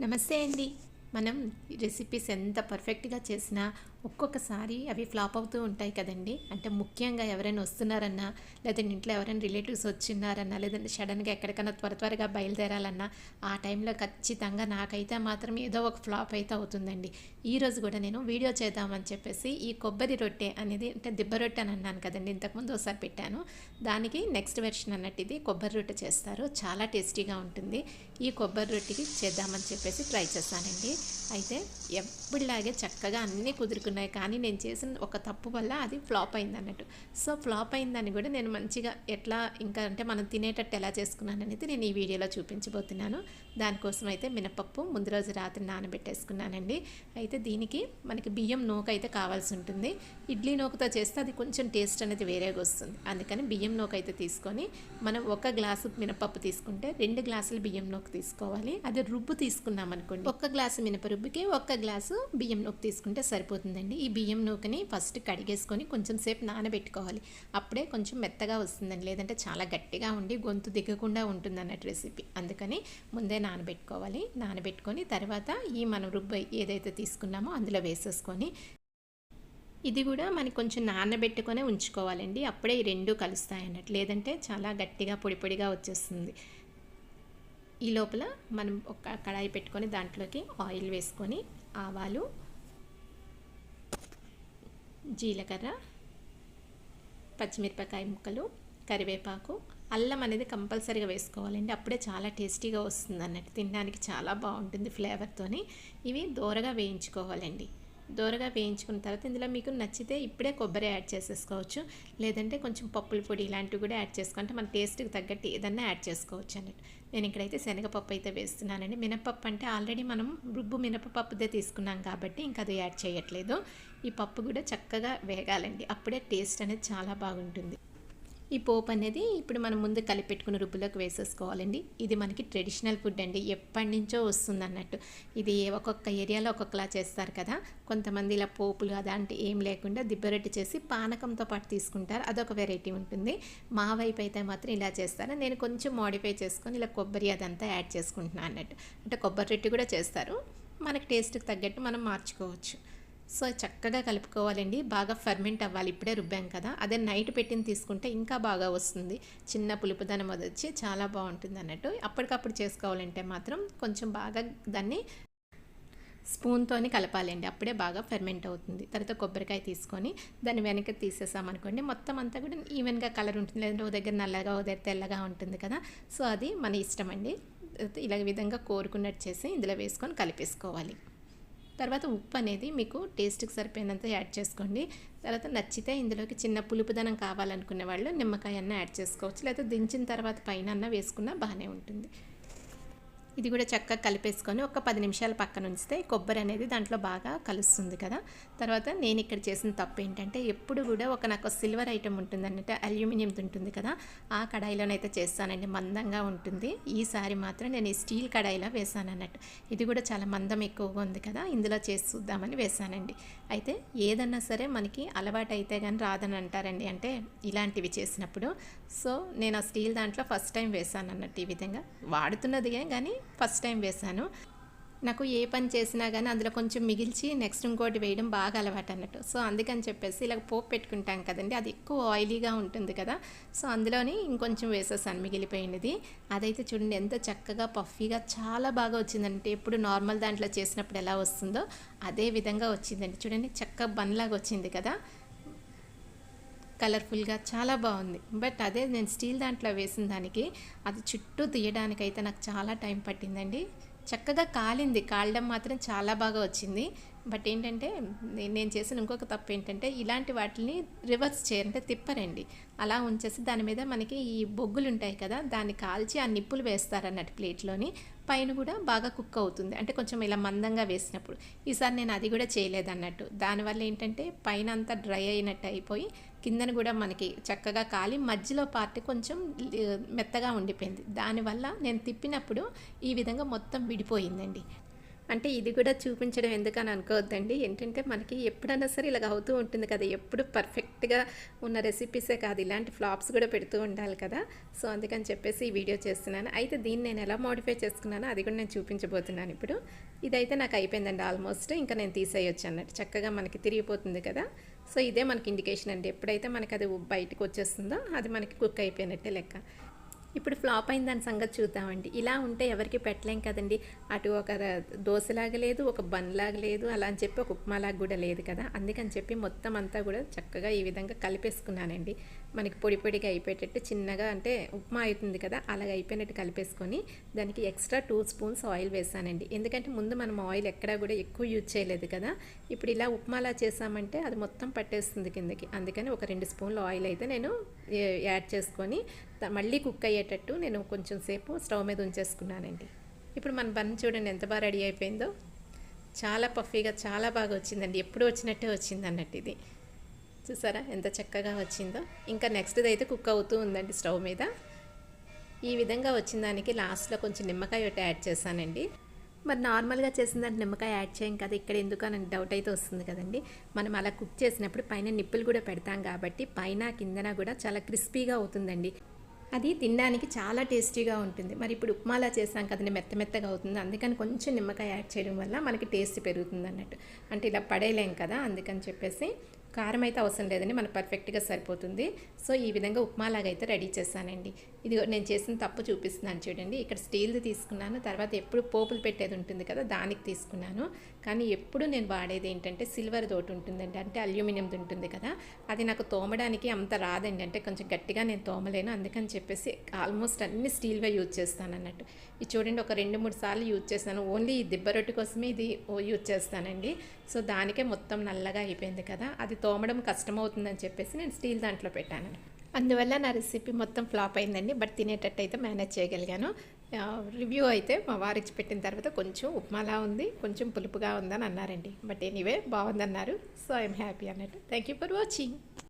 నమస్తే అండి. మనం రెసిపీస్ ఎంత పర్ఫెక్ట్గా చేసినా ఒక్కొక్కసారి అవి ఫ్లాప్ అవుతూ ఉంటాయి కదండి. అంటే ముఖ్యంగా ఎవరైనా వస్తున్నారన్నా లేదంటే ఇంట్లో ఎవరైనా రిలేటివ్స్ వచ్చినారన్నా లేదంటే సడన్గా ఎక్కడికైనా త్వర త్వరగా బయలుదేరాలన్నా ఆ టైంలో ఖచ్చితంగా నాకైతే మాత్రం ఏదో ఒక ఫ్లాప్ అయితే అవుతుందండి. ఈరోజు కూడా నేను వీడియో చేద్దామని చెప్పేసి ఈ కొబ్బరి రొట్టె అనేది అంటే దిబ్బ రొట్టె అని అన్నాను కదండి. ఇంతకుముందు ఒకసారి పెట్టాను. దానికి నెక్స్ట్ వెర్షన్ అన్నట్టు ఇది కొబ్బరి రొట్టె చేస్తారు. చాలా టేస్టీగా ఉంటుంది. ఈ కొబ్బరి రొట్టెకి చేద్దామని చెప్పేసి ట్రై చేస్తానండి అయితే ఎప్పుడులాగే చక్కగా అన్నీ కుదురుకున్నాయి కానీ నేను చేసిన ఒక తప్పు వల్ల అది ఫ్లాప్ అయింది అన్నట్టు. సో ఫ్లాప్ అయిందని కూడా నేను మంచిగా ఎట్లా ఇంకా అంటే మనం తినేటట్టు ఎలా చేసుకున్నాను అనేది నేను ఈ వీడియోలో చూపించబోతున్నాను. దానికోసం అయితే మినపప్పు ముందు రోజు రాత్రి నానబెట్టేసుకున్నానండి. అయితే దీనికి మనకి బియ్యం నూక అయితే కావాల్సి ఉంటుంది. ఇడ్లీ నూకతో చేస్తే అది కొంచెం టేస్ట్ అనేది వేరేగా వస్తుంది. అందుకని బియ్యం నూక అయితే తీసుకొని మనం ఒక గ్లాసు మినపప్పు తీసుకుంటే రెండు గ్లాసులు బియ్యం నూక తీసుకోవాలి. అది రుబ్బు తీసుకున్నాం అనుకోండి ఒక్క గ్లాసు మినప రుబ్బుకి ఒక్క గ్లాసు బియ్యం నూక తీసుకుంటే సరిపోతుంది. సరిపోతుందండి ఈ బియ్యం నూకని ఫస్ట్ కడిగేసుకొని కొంచెం సేపు నానబెట్టుకోవాలి. అప్పుడే కొంచెం మెత్తగా వస్తుందండి. లేదంటే చాలా గట్టిగా ఉండి గొంతు దిగకుండా ఉంటుంది అన్నట్టు రెసిపీ. అందుకని ముందే నానబెట్టుకోవాలి. నానబెట్టుకొని తర్వాత ఈ మనం రుబ్బు ఏదైతే తీసుకున్నామో అందులో వేసేసుకొని ఇది కూడా మనకి కొంచెం నానబెట్టుకొని ఉంచుకోవాలండి. అప్పుడే ఈ రెండు కలుస్తాయి అన్నట్టు. లేదంటే చాలా గట్టిగా పొడి పొడిగా వచ్చేస్తుంది. ఈ లోపల మనం ఒక కడాయి పెట్టుకొని దాంట్లోకి ఆయిల్ వేసుకొని ఆవాలు జీలకర్ర పచ్చిమిరపకాయ ముక్కలు కరివేపాకు అల్లం అనేది కంపల్సరీగా వేసుకోవాలండి. అప్పుడే చాలా టేస్టీగా వస్తుంది అన్నట్టు తినడానికి చాలా బాగుంటుంది ఫ్లేవర్తోని. ఇవి దూరగా వేయించుకోవాలండి. దూరగా వేయించుకున్న తర్వాత ఇందులో మీకు నచ్చితే ఇప్పుడే కొబ్బరి యాడ్ చేసేసుకోవచ్చు. లేదంటే కొంచెం పప్పుల పొడి ఇలాంటివి కూడా యాడ్ చేసుకుంటే మన టేస్ట్కి తగ్గట్టు ఏదన్నా యాడ్ చేసుకోవచ్చు అన్నట్టు. నేను ఇక్కడైతే శనగపప్పు అయితే వేస్తున్నానండి. మినపప్పు అంటే ఆల్రెడీ మనం రుబ్బు మినపప్పుదే తీసుకున్నాం కాబట్టి ఇంకా అది యాడ్ చేయట్లేదు. ఈ పప్పు కూడా చక్కగా వేగాలండి. అప్పుడే టేస్ట్ అనేది చాలా బాగుంటుంది. ఈ పోపు అనేది ఇప్పుడు మనం ముందు కలిపెట్టుకున్న రుబ్బులోకి వేసేసుకోవాలండి. ఇది మనకి ట్రెడిషనల్ ఫుడ్ అండి. ఎప్పటి నుంచో వస్తుంది అన్నట్టు. ఇది ఒక్కొక్క ఏరియాలో ఒక్కొక్కలా చేస్తారు కదా. కొంతమంది ఇలా పోపులు అదంటే ఏం లేకుండా దిబ్బరొట్టి చేసి పానకంతో పాటు తీసుకుంటారు. అదొక వెరైటీ ఉంటుంది. మా వైపు అయితే మాత్రం ఇలా చేస్తారు. నేను కొంచెం మోడిఫై చేసుకొని ఇలా కొబ్బరి అదంతా యాడ్ చేసుకుంటున్నాను అన్నట్టు. అంటే కొబ్బరి రొట్టి కూడా చేస్తారు. మనకి టేస్ట్కి తగ్గట్టు మనం మార్చుకోవచ్చు. సో చక్కగా కలుపుకోవాలండి. బాగా ఫర్మెంట్ అవ్వాలి. ఇప్పుడే రుబ్బాం కదా. అదే నైట్ పెట్టిన తీసుకుంటే ఇంకా బాగా వస్తుంది. చిన్న పులుపుదనం అది వచ్చి చాలా బాగుంటుంది అన్నట్టు. అప్పటికప్పుడు చేసుకోవాలంటే మాత్రం కొంచెం బాగా దాన్ని స్పూన్తోని కలపాలండి. అప్పుడే బాగా ఫెర్మెంట్ అవుతుంది. తర్వాత కొబ్బరికాయ తీసుకొని దాన్ని వెనక తీసేసామనుకోండి మొత్తం అంతా కూడా ఈవెన్గా కలర్ ఉంటుంది. లేదంటే ఓ దగ్గర నల్లగా ఓ దగ్గర తెల్లగా ఉంటుంది కదా. సో అది మన ఇష్టం అండి. ఇలా విధంగా కోరుకున్నట్టు చేసి ఇందులో వేసుకొని కలిపేసుకోవాలి. తర్వాత ఉప్పు అనేది మీకు టేస్ట్కి సరిపోయినంత యాడ్ చేసుకోండి. తర్వాత నచ్చితే ఇందులోకి చిన్న పులుపుదనం కావాలనుకునే వాళ్ళు నిమ్మకాయ అన్న యాడ్ చేసుకోవచ్చు. లేకపోతే దించిన తర్వాత పైన అన్న వేసుకున్నా బాగానే ఉంటుంది. ఇది కూడా చక్కగా కలిపేసుకొని ఒక పది నిమిషాల పక్కన ఉంచితే కొబ్బరి అనేది దాంట్లో బాగా కలుస్తుంది కదా. తర్వాత నేను ఇక్కడ చేసిన తప్పు ఏంటంటే ఎప్పుడు కూడా ఒక నాకు సిల్వర్ ఐటమ్ ఉంటుంది అన్నట్టు అల్యూమినియం ఉంటుంది కదా ఆ కడాయిలోనైతే చేస్తానండి. మందంగా ఉంటుంది. ఈసారి మాత్రం నేను ఈ స్టీల్ కడాయిలో వేసాను అన్నట్టు ఇది కూడా చాలా మందం ఎక్కువగా ఉంది కదా ఇందులో చేసి చూద్దామని వేసానండి అయితే ఏదన్నా సరే మనకి అలవాటు అయితే కానీ రాదని అంటారండి. అంటే ఇలాంటివి చేసినప్పుడు. సో నేను ఆ స్టీల్ దాంట్లో ఫస్ట్ టైం వేసాను అన్నట్టు ఈ విధంగా. వాడుతున్నది కానీ ఫస్ట్ టైం వేశాను. నాకు ఏ పని చేసినా కానీ అందులో కొంచెం మిగిల్చి నెక్స్ట్ ఇంకోటి వేయడం బాగా అలవాటు అన్నట్టు. సో అందుకని చెప్పేసి ఇలా పోపు పెట్టుకుంటాం కదండి అది ఎక్కువ ఆయిలీగా ఉంటుంది కదా. సో అందులోని ఇంకొంచెం వేసేసాను మిగిలిపోయినది. అదైతే చూడండి ఎంత చక్కగా పఫీగా చాలా బాగా వచ్చిందంటే ఎప్పుడు నార్మల్ దాంట్లో చేసినప్పుడు ఎలా వస్తుందో అదే విధంగా వచ్చిందండి. చూడండి చక్కగా బన్లాగా వచ్చింది కదా. కలర్ఫుల్గా చాలా బాగుంది. బట్ అదే నేను స్టీల్ దాంట్లో వేసిన దానికి అది చుట్టూ తీయడానికైతే నాకు చాలా టైం పట్టిందండి. చక్కగా కాలింది. కాలడం మాత్రం చాలా బాగా వచ్చింది. బట్ ఏంటంటే నేను చేసిన ఇంకొక తప్పు ఏంటంటే ఇలాంటి వాటిని రివర్స్ చేయాలంటే తిప్పరండి. అలా ఉంచేసి దాని మీద మనకి ఈ బొగ్గులు ఉంటాయి కదా దాన్ని కాల్చి ఆ నిప్పులు వేస్తారన్నట్టు ప్లేట్లోని. పైన కూడా బాగా కుక్ అవుతుంది. అంటే కొంచెం ఇలా మందంగా వేసినప్పుడు. ఈసారి నేను అది కూడా చేయలేదన్నట్టు. దానివల్ల ఏంటంటే పైన అంతా డ్రై అయినట్టు అయిపోయి కిందన కూడా మనకి చక్కగా కాలి మధ్యలో పార్ట్ కొంచెం మెత్తగా ఉండిపోయింది. దానివల్ల నేను తిప్పినప్పుడు ఈ విధంగా మొత్తం విడిపోయిందండి. అంటే ఇది కూడా చూపించడం ఎందుకని అనుకోవద్దండి. ఏంటంటే మనకి ఎప్పుడైనా సరే ఇలాగ అవుతూ ఉంటుంది కదా. ఎప్పుడు పర్ఫెక్ట్గా ఉన్న రెసిపీసే కాదు. ఇలాంటి ఫ్లాప్స్ కూడా పెడుతూ ఉండాలి కదా. సో అందుకని చెప్పేసి ఈ వీడియో చేస్తున్నాను. అయితే దీన్ని నేను ఎలా మోడిఫై చేసుకున్నానో అది కూడా నేను చూపించబోతున్నాను ఇప్పుడు. ఇదైతే నాకు అయిపోయిందండి ఆల్మోస్ట్ ఇంకా నేను తీసేయొచ్చు అన్నట్టు. చక్కగా మనకి తిరిగిపోతుంది కదా. సో ఇదే మనకి ఇండికేషన్ అండి. ఎప్పుడైతే మనకి అది బయటకు వచ్చేస్తుందో అది మనకి కుక్ అయిపోయినట్టే లెక్క. ఇప్పుడు ఫ్లాప్ అయిన దాని సంగతి చూద్దామండి. ఇలా ఉంటే ఎవరికి పెట్టలేం కదండి. అటు ఒక దోశలాగా లేదు ఒక బన్ లాగా లేదు అలా అని చెప్పి ఒక ఉప్మాలాగా కూడా లేదు కదా. అందుకని చెప్పి మొత్తం అంతా కూడా చక్కగా ఈ విధంగా కలిపేసుకున్నానండి. మనకి పొడి పొడిగా అయిపోయేటట్టు చిన్నగా అంటే ఉప్మా అవుతుంది కదా అలాగ అయిపోయినట్టు కలిపేసుకొని దానికి ఎక్స్ట్రా టూ స్పూన్స్ ఆయిల్ వేసానండి. ఎందుకంటే ముందు మనం ఆయిల్ ఎక్కడా కూడా ఎక్కువ యూజ్ చేయలేదు కదా. ఇప్పుడు ఇలా ఉప్మాలా చేసామంటే అది మొత్తం పట్టేస్తుంది కిందకి. అందుకని ఒక రెండు స్పూన్లు ఆయిల్ అయితే నేను యాడ్ చేసుకొని మళ్ళీ కుక్ అయ్యేటట్టు నేను కొంచెం సేపు స్టవ్ మీద ఉంచేసుకున్నానండి. ఇప్పుడు మన బన్ చూడండి ఎంత బాగా రెడీ అయిపోయిందో. చాలా పఫీగా చాలా బాగా వచ్చిందండి. ఎప్పుడు వచ్చినట్టే వచ్చింది అన్నట్టు ఇది. చూసారా ఎంత చక్కగా వచ్చిందో. ఇంకా నెక్స్ట్ది అయితే కుక్ అవుతూ ఉందండి స్టవ్ మీద. ఈ విధంగా వచ్చిన దానికి లాస్ట్లో కొంచెం నిమ్మకాయ ఒకటి యాడ్ చేశానండి. మరి నార్మల్గా చేసిన దానికి నిమ్మకాయ యాడ్ చేయం కదా ఇక్కడ ఎందుకు అని డౌట్ అయితే వస్తుంది కదండి. మనం అలా కుక్ చేసినప్పుడు పైన నిప్పులు కూడా పెడతాం కాబట్టి పైన కిందన కూడా చాలా క్రిస్పీగా అవుతుందండి. అది తినడానికి చాలా టేస్టీగా ఉంటుంది. మరి ఇప్పుడు ఉప్మాలా చేసాం కదండి మెత్త మెత్తగా అవుతుంది. అందుకని కొంచెం నిమ్మకాయ యాడ్ చేయడం వల్ల మనకి టేస్ట్ పెరుగుతుంది అన్నట్టు. అంటే ఇలా పడేయలేం కదా అందుకని చెప్పేసి కారం అయితే అవసరం లేదండి మనకు పర్ఫెక్ట్గా సరిపోతుంది. సో ఈ విధంగా ఉప్మాలాగా అయితే రెడీ చేశానండి. ఇది నేను చేసిన తప్పు చూపిస్తున్నాను చూడండి. ఇక్కడ స్టీల్ది తీసుకున్నాను తర్వాత ఎప్పుడు పోపులు పెట్టేది ఉంటుంది కదా దానికి తీసుకున్నాను. కానీ ఎప్పుడు నేను వాడేది ఏంటంటే సిల్వర్ తోటి ఉంటుందండి అంటే అల్యూమినియంది ఉంటుంది కదా అది నాకు తోమడానికి అంత రాదండి. అంటే కొంచెం గట్టిగా నేను తోమలేను అందుకని చెప్పేసి ఆల్మోస్ట్ అన్ని స్టీల్వే యూజ్ చేస్తాను అన్నట్టు. ఇది చూడండి ఒక రెండు మూడు సార్లు యూజ్ చేస్తాను. ఓన్లీ ఈ దిబ్బ రొట్టె కోసమే ఇది యూజ్ చేస్తానండి. సో దానికే మొత్తం నల్లగా అయిపోయింది కదా అది తోమడం కష్టమవుతుందని చెప్పేసి నేను స్టీల్ దాంట్లో పెట్టాను. అందువల్ల నా రెసిపీ మొత్తం ఫ్లాప్ అయిందండి. బట్ తినేటట్టు అయితే మేనేజ్ చేయగలిగాను. రివ్యూ అయితే మా వారికి పెట్టిన తర్వాత కొంచెం ఉప్మాలా ఉంది కొంచెం పులుపుగా ఉందని అన్నారండి. బట్ ఎనీవే బాగుందన్నారు. సో ఐఎమ్ హ్యాపీ అన్నట్టు. Thank you for watching.